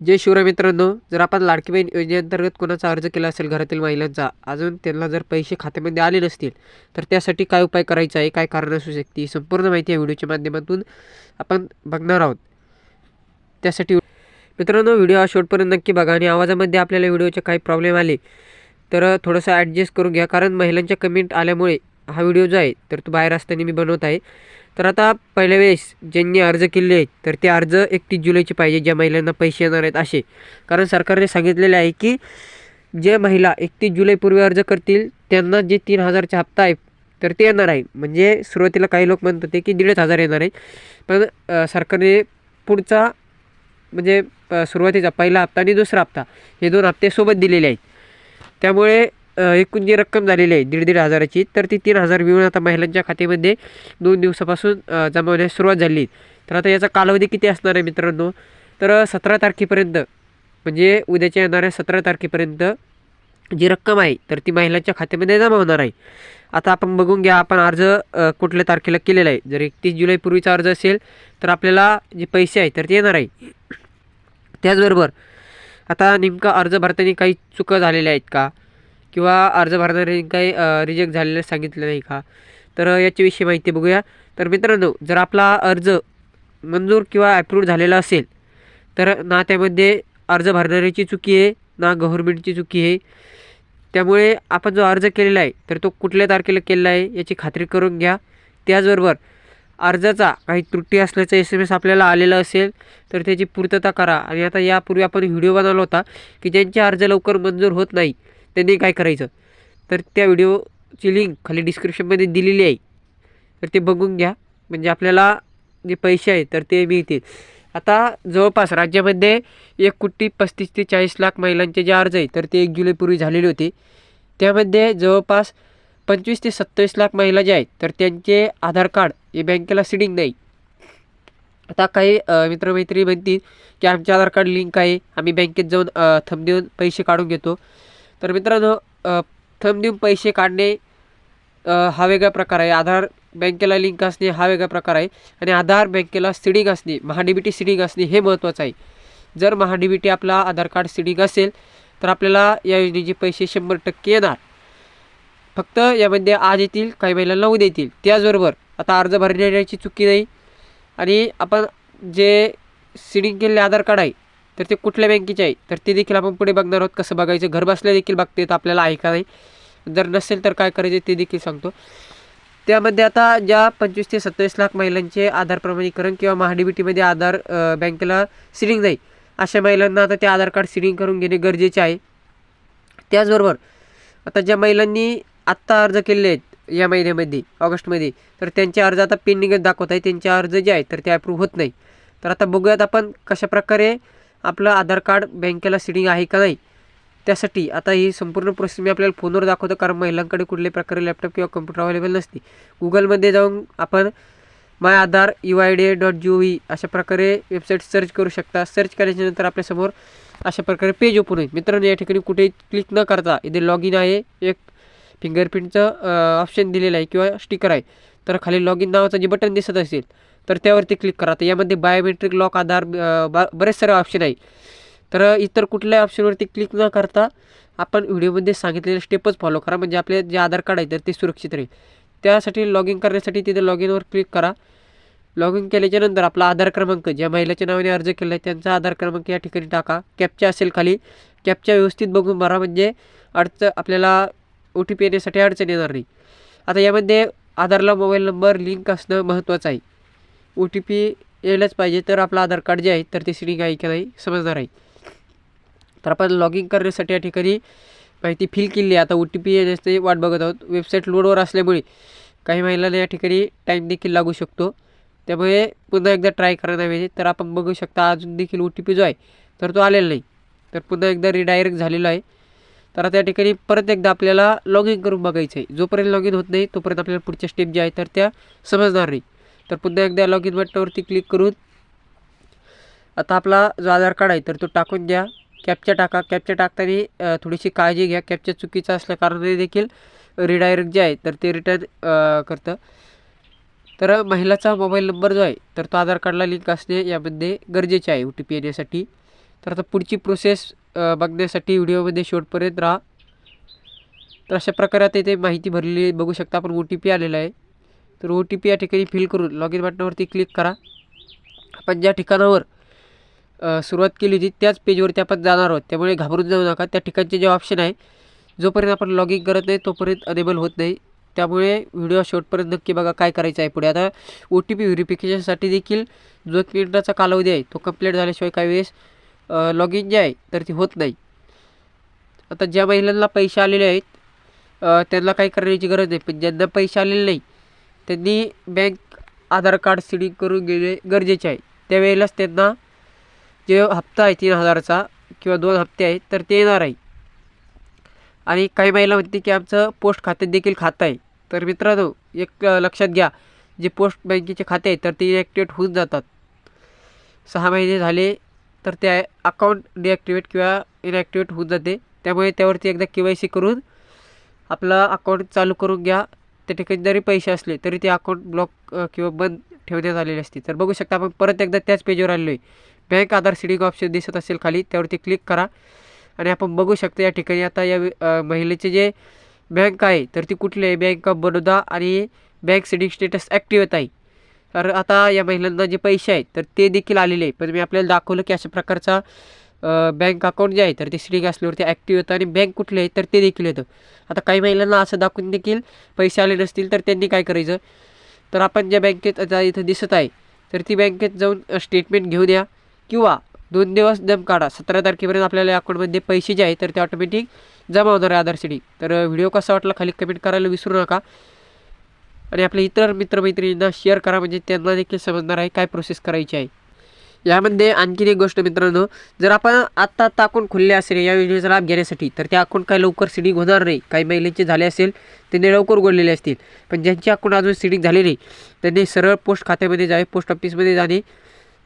जय शिवराय मित्रांनो जर आपण लाडकी बहीण योजनेअंतर्गत कोणाचा अर्ज केला असेल घरातील महिलांचा अजून त्यांना जर पैसे खात्यामध्ये आले नसतील तर त्यासाठी काय उपाय करायचा आहे काय कारण असू शकते संपूर्ण माहिती या व्हिडिओच्या माध्यमातून आपण बघणार आहोत. त्यासाठी मित्रांनो व्हिडिओ हा शेवटपर्यंत नक्की बघा आणि आवाजामध्ये आपल्याला व्हिडिओचे काही प्रॉब्लेम आले तर थोडंसं ॲडजस्ट करून घ्या कारण महिलांच्या कमेंट आल्यामुळे हा व्हिडिओ जो आहे तर तो बाहेर असताना मी बनवत आहे. तर आता पहिल्या वेळेस ज्यांनी अर्ज केले आहेत तर ते अर्ज एकतीस जुलैचे पाहिजे ज्या महिलांना पैसे येणार आहेत असे. कारण सरकारने सांगितलेले आहे की जे महिला एकतीस जुलैपूर्वी अर्ज करतील त्यांना जे तीन हजारचा हप्ता आहे तर ते येणार आहे. म्हणजे सुरुवातीला काही लोक म्हणत होते की दीडच हजार येणार आहे पण सरकारने पुढचा म्हणजे सुरुवातीचा पहिला हप्ता आणि दुसरा हप्ता हे दोन हप्ते सोबत दिलेले आहेत. त्यामुळे एकूण जी रक्कम झालेली आहे दीड दीड हजाराची तर ती तीन हजार मिळून आता महिलांच्या खात्यामध्ये दोन दिवसापासून जमा होण्यास सुरुवात झाली. तर आता याचा कालावधी किती असणार आहे मित्रांनो? तर सतरा तारखेपर्यंत म्हणजे उद्याच्या येणाऱ्या सतरा तारखेपर्यंत जी रक्कम आहे तर ती महिलांच्या खात्यामध्ये जमा होणार आहे. आता आपण बघून घ्या आपण अर्ज कुठल्या तारखेला केलेला आहे. जर एकतीस जुलैपूर्वीचा अर्ज असेल तर आपल्याला जे पैसे आहे तर ते येणार आहे. त्याचबरोबर आता नेमका अर्ज भरताना काही चुका झालेल्या आहेत का? किंवा अर्ज भरणारे काही रिजेक्ट झालेलं सांगितलं नाही का? तर याच्याविषयी माहिती बघूया. तर मित्रांनो जर आपला अर्ज मंजूर किंवा ॲप्रूव्ह झालेला असेल तर ना त्यामध्ये अर्ज भरणाऱ्याची चुकी आहे ना गव्हर्मेंटची चुकी आहे. त्यामुळे आपण जो अर्ज केलेला आहे तर तो कुठल्या तारखेला केलेला आहे याची खात्री करून घ्या. त्याचबरोबर अर्जाचा काही त्रुटी असल्याचा एस एम एस आपल्याला आलेला असेल तर त्याची पूर्तता करा. आणि आता यापूर्वी आपण व्हिडिओ बनवला होता की ज्यांचे अर्ज लवकर मंजूर होत नाही त्यांनी काय करायचं. तर त्या व्हिडिओची लिंक खाली डिस्क्रिप्शनमध्ये दिलेली आहे. तर ते बघून घ्या. म्हणजे आपल्याला जे पैसे आहेत तर ते मिळतील. आता जवळपास राज्यामध्ये एक कोटी पस्तीस ते चाळीस लाख महिलांचे जे अर्ज आहे तर ते एक जुलैपूर्वी झालेले होते. त्यामध्ये जवळपास पंचवीस ते सत्तावीस लाख महिला ज्या आहेत तर त्यांचे आधार कार्ड हे बँकेला सिडिंग नाही. आता काही मित्रमैत्री म्हणतील की आमचे आधार कार्ड लिंक आहे आम्ही बँकेत जाऊन थम थंब देऊन पैसे काढून घेतो. तर मित्रांनो थम देऊन पैसे काढणे हा वेगळा प्रकार आहे. आधार बँकेला लिंक असणे हा वेगळा प्रकार आहे. आणि आधार बँकेला सिडिंग असणे महाडीबीटी सिडिंग असणे हे महत्त्वाचं आहे. जर महाडीबीटी आपला आधार कार्ड सिडिंग असेल तर आपल्याला या योजनेचे पैसे शंभर टक्के येणार. फक्त यामध्ये आज येतील काही महिलांना उद्या येतील त्याचबरोबर आता अर्ज भरण्याची चुकी नाही. आणि आपण जे सिडिंग केलेले आधार कार्ड आहे तर ते कुठल्या बँकेचे आहे? तर ते देखील आपण पुढे बघणार आहोत. कसं बघायचं? घर बसल्या देखील बघता येतं आपल्याला आहे का नाही जर नसेल तर काय करायचे ते देखील सांगतो. त्यामध्ये आता ज्या पंचवीस ते सत्तावीस लाख महिलांचे आधार प्रमाणीकरण किंवा महाडीबीटीमध्ये आधार बँकेला सिडिंग नाही अशा महिलांना आता ते आधार कार्ड सिडिंग करून घेणे गरजेचे आहे. त्याचबरोबर आता ज्या महिलांनी आत्ता अर्ज केलेले आहेत या महिन्यामध्ये ऑगस्टमध्ये तर त्यांचे अर्ज आता पेंडिंगच दाखवत आहे. त्यांचे अर्ज जे आहेत तर ते अप्रूव्ह होत नाही. तर आता बघूयात आपण कशाप्रकारे आपलं आधार कार्ड बँकेला सिडिंग आहे का नाही त्यासाठी आता ही संपूर्ण प्रोसेस मी आपल्याला फोनवर दाखवतो कारण महिलांकडे कुठल्याही प्रकारे लॅपटॉप किंवा कम्प्युटर अवेलेबल नसते. गुगलमध्ये जाऊन आपण my Aadhaar U I D dot G O V अशा प्रकारे वेबसाईट सर्च करू शकता. सर्च केल्याच्यानंतर आपल्यासमोर अशा प्रकारे पेज ओपन होईल. मित्रांनो या ठिकाणी कुठेही क्लिक न करता इथे लॉग इन आहे. एक फिंगरप्रिंटचं ऑप्शन दिलेलं आहे किंवा स्टिकर आहे. तर खाली लॉग इन नावाचं जे बटन दिसत असेल तर त्यावरती क्लिक करा. तर यामध्ये बायोमेट्रिक लॉक आधार बा- बरेच सारे ऑप्शन आहे. तर इतर कुठल्याही ऑप्शनवरती क्लिक न करता आपण व्हिडिओमध्ये सांगितलेले स्टेपच फॉलो करा. म्हणजे आपले जे आधार कार्ड आहे तर ते सुरक्षित राहील. त्यासाठी लॉग इन करण्यासाठी तिथे लॉग इनवर क्लिक करा. लॉग इन केल्याच्यानंतर आपला आधार क्रमांक ज्या महिलेच्या नावाने अर्ज केला आहे त्यांचा आधार क्रमांक या ठिकाणी टाका. कॅपच्या असेल खाली. कॅपच्या व्यवस्थित बघून भरा. म्हणजे अडचण आपल्याला ओ टी पी येण्यासाठी अडचण येणार नाही. आता यामध्ये आधारला मोबाईल नंबर लिंक असणं महत्त्वाचं आहे. ओ टी पी यायलाच पाहिजे. तर आपलं आधार कार्ड जे आहे तर ते सिडिंग आहे की नाही समजणार आहे. तर आपण लॉग इन करण्यासाठी या ठिकाणी माहिती फिल केली आहे. आता ओ टी पी येण्याची वाट बघत आहोत. वेबसाईट लोडवर असल्यामुळे काही महिलांना या ठिकाणी टाईम देखील लागू शकतो. त्यामुळे पुन्हा एकदा ट्राय करायला पाहिजे. तर आपण बघू शकता अजून देखील ओ टी पी जो आहे तर तो आलेला नाही. तर पुन्हा एकदा रिडायरेक्ट झालेला आहे. तर आता या ठिकाणी परत एकदा आपल्याला लॉग इन करून बघायचं आहे. जोपर्यंत लॉग इन होत नाही तोपर्यंत आपल्याला पुढच्या स्टेप ज्या आहे तर त्या समजणार नाही. तर पुन्हा एकदा लॉग इन बटनावरती क्लिक करून आता आपला जो आधार कार्ड आहे तर तो टाकून द्या. कॅपच्या टाका. कॅपच्या टाकताना थोडीशी काळजी घ्या. कॅपच्या चुकीचं असल्या कारणाने देखील रिडायरेक्ट जे आहे तर ते रिटर्न करतं. तर महिलाचा मोबाईल नंबर जो आहे तर तो आधार कार्डला लिंक असणे यामध्ये गरजेचे आहे ओ टी पी येण्यासाठी. तर आता पुढची प्रोसेस बघण्यासाठी व्हिडिओमध्ये शेवटपर्यंत राहा. तर अशा प्रकारे आता इथे माहिती भरलेली बघू शकता. आपण ओ टी पी आलेला आहे. तर ओ टी पी या ठिकाणी फिल करून लॉग इन बटनावरती क्लिक करा. आपण ज्या ठिकाणावर सुरुवात केली होती त्याच पेजवरती आपण जाणार आहोत. त्यामुळे घाबरून जाऊ नका. त्या ठिकाणचे जे ऑप्शन आहे जोपर्यंत आपण लॉग इन करत नाही तोपर्यंत अनेबल होत नाही. त्यामुळे व्हिडिओ शेवटपर्यंत नक्की बघा काय करायचं आहे पुढे. आता ओ टी पी व्हेरिफिकेशनसाठी देखील जो एक मिनिटाचा कालावधी आहे तो कंप्लीट झाल्याशिवाय काही वेळेस लॉग इन जे आहे तर ती होत नाही. आता ज्या महिलांना पैसे आलेले आहेत त्यांना काही करण्याची गरज नाही. पण ज्यांना पैसे आलेले नाही त्यांनी बँक आधार कार्ड सिडिंग करून घेणे गरजेचे आहे. त्यावेळेलाच त्यांना जे हप्ता आहे तीन हजाराचा किंवा दोन हप्ते आहेत तर ते येणार आहे. आणि काही महिला म्हणते की आमचं पोस्ट खात्यात देखील खातं आहे. तर मित्रांनो एक लक्षात घ्या जे पोस्ट बँकेचे खाते आहेत तर ते इनॅक्टिवेट होऊन जातात. सहा महिने झाले तर ते अकाउंट डिॲक्टिवेट किंवा इनॅक्टिवेट होऊन जाते. त्यामुळे त्यावरती एकदा के वाय सी करून आपलं अकाउंट चालू करून घ्या. त्या ठिकाणी जरी पैसे असले तरी ते अकाउंट ब्लॉक किंवा बंद ठेवण्यात आलेले असते. तर बघू शकता आपण परत एकदा त्याच पेजवर आलेलो आहे. बँक आधार सिडिंग ऑप्शन दिसत असेल खाली त्यावरती क्लिक करा. आणि आपण बघू शकतो या ठिकाणी आता या महिलेचे जे बँक आहे तर ती कुठली? आहे बँक ऑफ बडोदा आणि बँक सिडिंग स्टेटस ॲक्टिवेट आहे तर आता या महिलांना जे पैसे आहेत तर ते देखील आलेले आहे. पण मी आपल्याला दाखवलं की अशा प्रकारचा बँक अकाउंट जे आहे तर ते सिडिंग असल्यावरती ॲक्टिव्ह होतं आणि बँक कुठली आहे तर ते देखील येतं. आता काही महिलांना असं दाखवून देखील पैसे आले नसतील तर त्यांनी काय करायचं? तर आपण ज्या बँकेत आता इथं दिसत आहे तर ती बँकेत जाऊन स्टेटमेंट घेऊन या किंवा दोन दिवस दम काढा. सतरा तारखेपर्यंत आपल्याला या अकाउंटमध्ये पैसे जे आहे तर ते ऑटोमॅटिक जमा होणार आहे आधार तर व्हिडिओ कसा वाटला खाली कमेंट करायला विसरू नका. आणि आपल्या इतर मित्रमैत्रिणींना शेअर करा म्हणजे त्यांना देखील समजणार आहे काय प्रोसेस करायची आहे. यामध्ये आणखीन एक गोष्ट मित्रांनो जर आपण आत्ता आत्ता अकाउंट खुलले असेल या योजनेचा लाभ घेण्यासाठी तर ते अकाउंट काय लवकर सिडिंग होणार नाही. काही महिलांचे झाले असेल त्यांनी लवकर उघडलेले असतील. पण ज्यांचे अकाउंट अजून सिडिंग झाले नाही त्यांनी सरळ पोस्ट खात्यामध्ये जावे पोस्ट ऑफिसमध्ये जाणे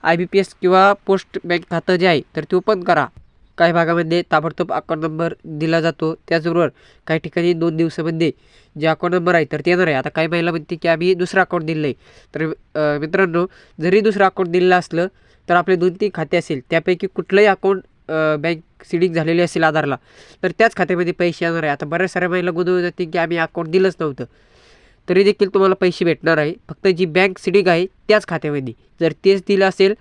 आय बी पी एस किंवा पोस्ट बँक खातं जे आहे तर ते ओपन करा. काही भागामध्ये ताबडतोब अकाउंट नंबर दिला जातो. त्याचबरोबर काही ठिकाणी दोन दिवसामध्ये जे अकाउंट नंबर आहे तर ते येणार आहे. आता काही महिला म्हणते की आम्ही दुसरं अकाउंट दिलं आहे तर मित्रांनो जरी दुसरं अकाउंट दिलेलं असलं तर आपले दोन तीन खाते असेल त्यापैकी कुठलंही अकाउंट बँक सिडिंग झालेली असेल आधारला तर त्याच खात्यामध्ये पैसे येणार आहे. आता बऱ्याच साऱ्या महिला गोंधळून जाते की आम्ही अकाउंट दिलंच नव्हतं. तरी देखील तुम्हाला पैसे भेटणार आहे. फक्त जी बँक सिडिंग आहे त्याच खात्यामध्ये. जर तेच दिलं असेल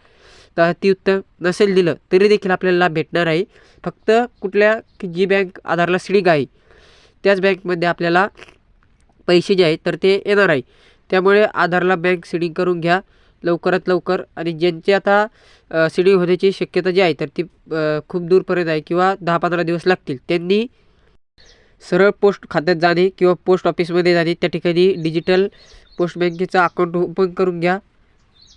तर ती उत्तम नसेल दिलं तरी देखील आपल्याला लाभ भेटणार आहे. फक्त कुठल्या की जी बँक आधारला सिडिंग आहे त्याच बँकमध्ये आपल्याला पैसे जे आहेत तर ते येणार आहे. त्यामुळे आधारला बँक सिडिंग करून घ्या. लवकरात लवकर आणि ज्यांची आता सिडिंग होण्याची शक्यता जी आहे तर ती खूप दूरपर्यंत आहे किंवा दहा पंधरा दिवस लागतील. त्यांनी सरळ पोस्ट खात्यात जाणे किंवा पोस्ट ऑफिसमध्ये जाणे त्या ठिकाणी डिजिटल पोस्ट बँकेचा अकाउंट ओपन करून घ्या.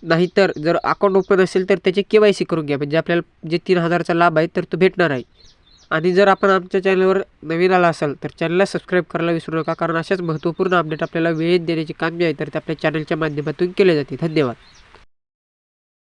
नाहीतर जर अकाउंट ओपन असेल तर त्याचे के वाय सी करून घ्या. म्हणजे आपल्याला जे तीन हजारचा लाभ आहे तर तो भेटणार आहे. आणि जर आपण आमच्या चॅनलवर नवीन आला असाल तर चॅनलला सबस्क्राईब करायला विसरू नका कारण अशाच महत्त्वपूर्ण अपडेट आपल्याला वेळेत देण्याचे काम जे आहे तर ते आपल्या चॅनलच्या माध्यमातून केले जाते. धन्यवाद.